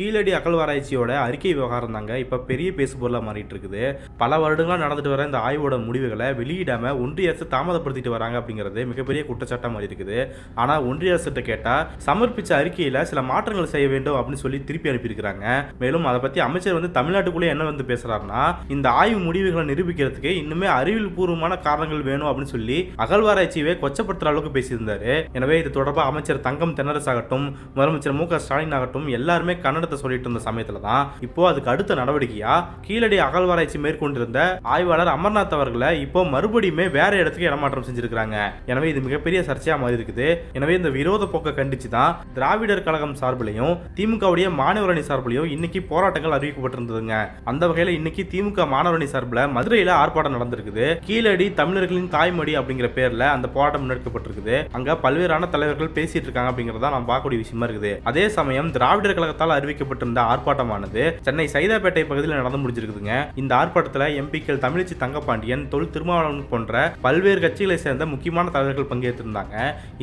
கீழடி அகழ்வாராய்ச்சியோட அறிக்கை விவகாரம் தாங்க இப்போ பெரிய பேசுபொருளாக மாறிட்டு இருக்குது பல வருடங்களாக நடந்துட்டு வர இந்த ஆய்வோட முடிவுகளை வெளியிடாம ஒன்றிய அரசு தாமதப்படுத்திட்டு வராங்க அப்படிங்கிறது மிகப்பெரிய குற்றச்சாட்டாக மாறி இருக்குது ஆனால் ஒன்றிய அரசுகிட்ட கேட்டால் சமர்ப்பிச்ச அறிக்கையில் சில மாற்றங்கள் செய்ய வேண்டும் அப்படின்னு சொல்லி திருப்பி அனுப்பியிருக்கிறாங்க. மேலும் அதை பற்றி அமைச்சர் வந்து தமிழ்நாட்டுக்குள்ளே என்ன வந்து பேசுறாருன்னா இந்த ஆய்வு முடிவுகளை நிரூபிக்கிறதுக்கு இன்னுமே அறிவியல் பூர்வமான காரணங்கள் வேணும் அப்படின்னு சொல்லி அகழ்வாராய்ச்சியவே கொச்சப்படுத்துற அளவுக்கு பேசியிருந்தாரு. எனவே இது தொடர்பாக அமைச்சர் தங்கம் தென்னரசு ஆகட்டும் முதலமைச்சர் மு க ஸ்டாலின் ஆகட்டும் எல்லாருமே கன்னட கன்னடத்தை சொல்லிட்டு இருந்த சமயத்துல தான் இப்போ அதுக்கு அடுத்த நடவடிக்கையா கீழடி அகழ்வாராய்ச்சி மேற்கொண்டிருந்த ஆய்வாளர் அமர்நாத் அவர்களை இப்போ மறுபடியுமே வேற இடத்துக்கு இடமாற்றம் செஞ்சிருக்காங்க எனவே இது மிகப்பெரிய சர்ச்சையா மாறி இருக்குது. எனவே இந்த விரோத போக்கை கண்டிச்சு தான் திராவிடர் கழகம் சார்பிலையும் திமுகவுடைய மாணவரணி சார்பிலையும் இன்னைக்கு போராட்டங்கள் அறிவிக்கப்பட்டிருந்ததுங்க. அந்த வகையில இன்னைக்கு திமுக மாணவரணி சார்பில் மதுரையில் ஆர்ப்பாட்டம் நடந்திருக்குது. கீழடி தமிழர்களின் தாய்மொழி அப்படிங்கிற பேர்ல அந்த போராட்டம் முன்னெடுக்கப்பட்டிருக்குது. அங்க பல்வேறான தலைவர்கள் பேசிட்டு இருக்காங்க அப்படிங்கறத நாம் பார்க்கக்கூடிய விஷயமா இருக்குது. அதே சமயம் திராவிடர் கழகத்தால் அறிவி அறிவிக்கப்பட்டிருந்த ஆர்ப்பாட்டமானது சென்னை சைதாப்பேட்டை பகுதியில் நடந்து முடிஞ்சிருக்குதுங்க. இந்த ஆர்ப்பாட்டத்தில் எம்பிக்கள் தமிழிச்சி தங்கப்பாண்டியன் தொல் திருமாவளவன் போன்ற பல்வேறு கட்சிகளை சேர்ந்த முக்கியமான தலைவர்கள் பங்கேற்றிருந்தாங்க.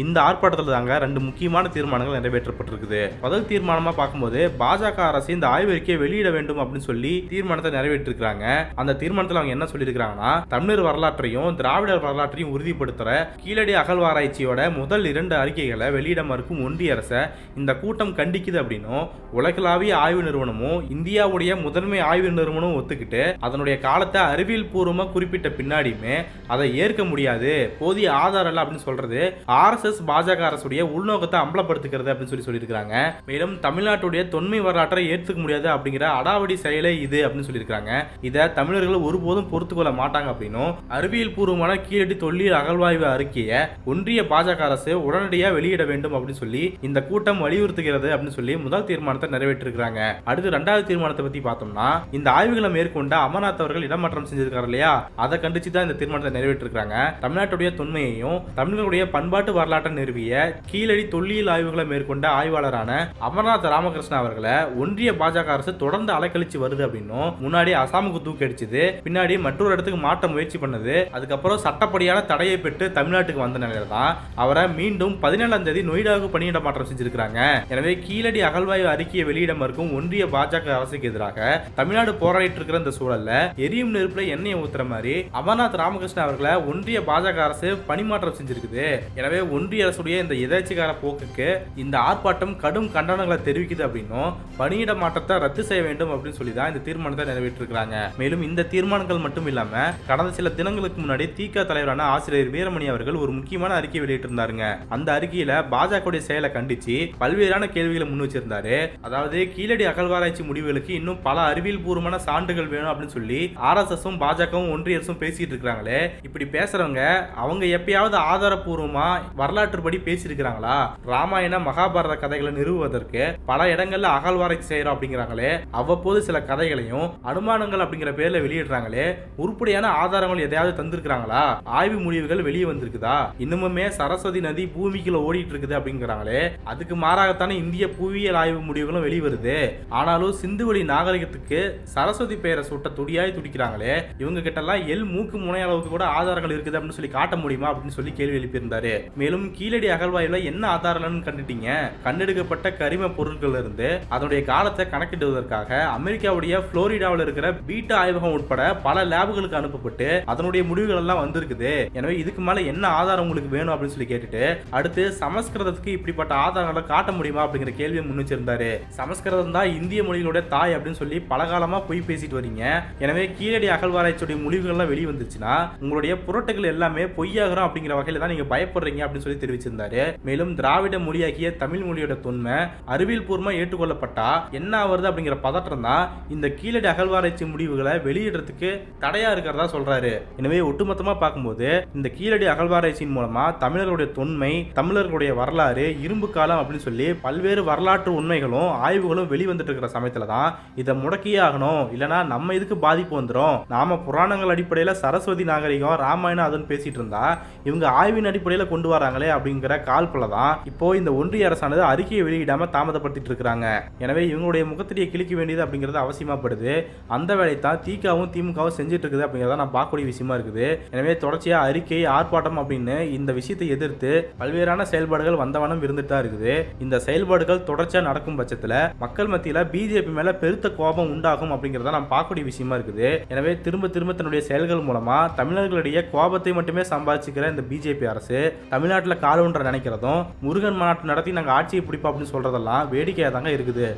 இந்த ஆர்ப்பாட்டத்தில் தாங்க ரெண்டு முக்கியமான தீர்மானங்கள் நிறைவேற்றப்பட்டிருக்குது. முதல் தீர்மானமா பார்க்கும்போது பாஜக அரசு இந்த ஆய்வறிக்கையை வெளியிட வேண்டும் அப்படின்னு சொல்லி தீர்மானத்தை நிறைவேற்றிருக்கிறாங்க. அந்த தீர்மானத்தில் அவங்க என்ன சொல்லியிருக்காங்கன்னா தமிழர் வரலாற்றையும் திராவிடர் வரலாற்றையும் உறுதிப்படுத்துற கீழடி அகழ்வாராய்ச்சியோட முதல் இரண்டு அறிக்கைகளை வெளியிட மறுக்கும் ஒன்றிய அரசை இந்த கூட்டம் கண்டிக்குது அப்படின்னும் உலக உலகளாவிய ஆய்வு நிறுவனமும் இந்தியாவுடைய முதன்மை ஆய்வு நிறுவனம் ஒத்துக்கிட்டு அதனுடைய காலத்தை அறிவியல் பூர்வமாக குறிப்பிட்ட பின்னாடியுமே அதை ஏற்க முடியாது. போதிய ஆதாரம் இல்லை அப்படின்னு சொல்றது ஆர்எஸ்எஸ் பாஜக அரசுடைய உள்நோக்கத்தை அம்பலப்படுத்துகிறது அப்படின்னு சொல்லி சொல்லியிருக்காங்க மேலும் தமிழ்நாட்டுடைய தொன்மை வரலாற்றை ஏற்றுக்க முடியாது அப்படிங்கிற அடாவடி செயலே இது அப்படின்னு சொல்லியிருக்காங்க இதை தமிழர்கள் ஒருபோதும் பொறுத்து கொள்ள மாட்டாங்க அப்படின்னும் அறிவியல் பூர்வமான கீழடி தொல்லியல் அகழ்வாய்வு அறிக்கையை ஒன்றிய பாஜக அரசு உடனடியாக வெளியிட வேண்டும் அப்படின்னு சொல்லி இந்த கூட்டம் வலியுறுத்துகிறது அப்படின்னு சொல்லி முதல் தீர்மானத்தை நிறைவேற்றிருக்காங்க அடுத்து ரெண்டாவது தீர்மானத்தை பத்தி பார்த்தோம்னா இந்த ஆய்வுகளை மேற்கொண்ட அமர்நாத் அவர்கள் இடமாற்றம் செஞ்சிருக்காரு இல்லையா? அதை கண்டிச்சு தான் இந்த தீர்மானத்தை நிறைவேற்றிருக்காங்க தமிழ்நாட்டுடைய தொன்மையையும் தமிழர்களுடைய பண்பாட்டு வரலாற்றை நிறுவிய கீழடி தொல்லியல் ஆய்வுகளை மேற்கொண்ட ஆய்வாளரான அமர்நாத் ராமகிருஷ்ணன் அவர்களை ஒன்றிய பாஜக அரசு தொடர்ந்து அலைக்கழிச்சு வருது அப்படின்னும் முன்னாடி அசாமுக்கு தூக்கி அடிச்சது பின்னாடி மற்றொரு இடத்துக்கு மாற்ற முயற்சி பண்ணது அதுக்கப்புறம் சட்டப்படியான தடையை பெற்று தமிழ்நாட்டுக்கு வந்த நிலையில தான் அவரை மீண்டும் பதினேழாம் தேதி நொய்டாவுக்கு பணியிட மாற்றம் செஞ்சிருக்கிறாங்க. எனவே கீழடி அகழ்வாய்வு அறிக்கையை வெளியிட மறுக்கும் ஒன்றிய பாஜக அரசுக்கு எதிராக தமிழ்நாடு போராடிட்டு இருக்கிற இந்த சூழல்ல எரியும் நெருப்புல எண்ணெயை ஊத்துற மாதிரி அமர்நாத் ராமகிருஷ்ணன் அவர்களை ஒன்றிய பாஜக அரசு பணிமாற்றம் செஞ்சிருக்குது. எனவே ஒன்றிய அரசுடைய இந்த எதாச்சிகார போக்குக்கு இந்த ஆர்ப்பாட்டம் கடும் கண்டனங்களை தெரிவிக்குது அப்படின்னும் பணியிட மாற்றத்தை ரத்து செய்ய வேண்டும் அப்படின்னு சொல்லி தான் இந்த தீர்மானத்தை நிறைவேற்றிருக்காங்க மேலும் இந்த தீர்மானங்கள் மட்டும் இல்லாம கடந்த சில தினங்களுக்கு முன்னாடி திக தலைவரான ஆசிரியர் வீரமணி அவர்கள் ஒரு முக்கியமான அறிக்கை வெளியிட்டிருந்தாருங்க. அந்த அறிக்கையில பாஜகவுடைய செயலை கண்டிச்சு பல்வேறான கேள்விகளை முன் வச்சிருந்தாரு. அதாவது கீழடி அகழ்வாராய்ச்சி முடிவுகளுக்கு இன்னும் பல அறிவியல் பூர்வமான சான்றுகள் வேணும் அப்படின்னு சொல்லி ஆர்எஸ்எஸும் பாஜகவும் ஒன்றிய அரசும் பேசிட்டு இருக்காங்களே இப்படி பேசுறவங்க அவங்க எப்பயாவது ஆதாரபூர்வமா வரலாற்றுப்படி பேசியிருக்கிறாங்களா? ராமாயண மகாபாரத கதைகளை நிறுவுவதற்கு பல இடங்கள்ல அகழ்வாராய்ச்சி செய்யறோம் அப்படிங்கிறாங்களே. அவ்வப்போது சில கதைகளையும் அனுமானங்கள் அப்படிங்கிற பேர்ல வெளியிடுறாங்களே. உருப்படியான ஆதாரங்கள் எதையாவது தந்திருக்கிறாங்களா? ஆய்வு முடிவுகள் வெளியே வந்திருக்குதா? இன்னுமுமே சரஸ்வதி நதி பூமிக்குள்ள ஓடிட்டு இருக்குது அப்படிங்கிறாங்களே. அதுக்கு மாறாகத்தானே இந்திய புவியியல் ஆய்வு முடிவுகளும் வெளியே வெளிவருது. ஆனாலும் சிந்துவெளி நாகரிகத்துக்கு சரஸ்வதி பெயரை சுட்ட துடியாய் துடிக்கிறாங்களே. இவங்க கிட்ட எல்லாம் எல் மூக்கு முனை அளவுக்கு கூட ஆதாரங்கள் இருக்குது அப்படின்னு சொல்லி காட்ட முடியுமா அப்படின்னு சொல்லி கேள்வி எழுப்பியிருந்தாரு. மேலும் கீழடி அகழ்வாய்வுல என்ன ஆதாரம்னு கண்டுட்டீங்க? கண்டெடுக்கப்பட்ட கரிம பொருட்கள் இருந்து அதனுடைய காலத்தை கணக்கிடுவதற்காக அமெரிக்காவுடைய புளோரிடாவில் இருக்கிற பீட்டா ஆய்வகம் உட்பட பல லேபுகளுக்கு அனுப்பப்பட்டு அதனுடைய முடிவுகள் எல்லாம் வந்திருக்குது. எனவே இதுக்கு மேல என்ன ஆதாரம் உங்களுக்கு வேணும் அப்படின்னு சொல்லி கேட்டுட்டு அடுத்து சமஸ்கிருதத்துக்கு இப்படிப்பட்ட ஆதாரங்களை காட்ட முடியுமா அப்படிங்கிற கேள்வியை முன் வச்சிருந்தாரு சமஸ்கிருதம் தான் இந்திய மொழிகளுடைய தாய் அப்படின்னு சொல்லி பலகாலமாக பொய் பேசிட்டு வரீங்க. எனவே கீழடி அகழ்வாராய்ச்சியுடைய முடிவுகள்லாம் வெளியே வந்துச்சுன்னா உங்களுடைய புரட்டுகள் எல்லாமே பொய்யாகிறோம் அப்படிங்கிற வகையில் தான் நீங்கள் பயப்படுறீங்க அப்படின்னு சொல்லி தெரிவிச்சிருந்தாரு. மேலும் திராவிட மொழியாகிய தமிழ் மொழியோட தொன்மை அறிவியல் பூர்வமாக ஏற்றுக்கொள்ளப்பட்டா என்ன ஆகுறது அப்படிங்கிற பதற்றம் தான் இந்த கீழடி அகழ்வாராய்ச்சி முடிவுகளை வெளியிடுறதுக்கு தடையாக இருக்கிறதா சொல்கிறாரு எனவே ஒட்டுமொத்தமாக பார்க்கும்போது இந்த கீழடி அகழ்வாராய்ச்சியின் மூலமாக தமிழர்களுடைய தொன்மை தமிழர்களுடைய வரலாறு இரும்பு காலம் அப்படின்னு சொல்லி பல்வேறு வரலாற்று உண்மைகளும் ஆய்வுகளும் வெளிவந்துட்டு இருக்கிற சமயத்துல தான் இதை முடக்கியே ஆகணும். இல்லைன்னா நம்ம இதுக்கு பாதிப்பு வந்துடும் நாம புராணங்கள் அடிப்படையில் சரஸ்வதி நாகரிகம் ராமாயணம் அதுன்னு பேசிட்டு இருந்தா இவங்க ஆய்வின் அடிப்படையில் கொண்டு வராங்களே அப்படிங்கிற கால்புல தான் இப்போ இந்த ஒன்றிய அரசானது அறிக்கையை வெளியிடாம தாமதப்படுத்திட்டு இருக்கிறாங்க. எனவே இவங்களுடைய முகத்திரியை கிழிக்க வேண்டியது அப்படிங்கிறது அவசியமாப்படுது அந்த வேலையை தான் திகாவும் திமுகவும் செஞ்சுட்டு இருக்குது அப்படிங்கிறத நான் பார்க்கக்கூடிய விஷயமா இருக்குது. எனவே தொடர்ச்சியா அறிக்கை ஆர்ப்பாட்டம் அப்படின்னு இந்த விஷயத்தை எதிர்த்து பல்வேறான செயல்பாடுகள் வந்தவனம் இருந்துட்டு தான் இருக்குது. இந்த செயல்பாடுகள் தொடர்ச்சியா நடக்கும் பட்சத்துல மக்கள் மத்தியில் பிஜேபி மேல பெருத்த கோபம் உண்டாகும் அப்படிங்கிறத நம்ம பார்க்கக்கூடிய விஷயமா இருக்குது. எனவே திரும்ப திரும்ப தன்னுடைய செயல்கள் மூலமா தமிழர்களிடையே கோபத்தை மட்டுமே சம்பாதிச்சுக்கிற இந்த பிஜேபி அரசு தமிழ்நாட்டில் கால் ஒன்றை நினைக்கிறதும் முருகன் மாநாட்டு நடத்தி நாங்கள் ஆட்சியை பிடிப்போம் அப்படின்னு சொல்றதெல்லாம் வேடிக்கையாக தாங்க இருக்குது.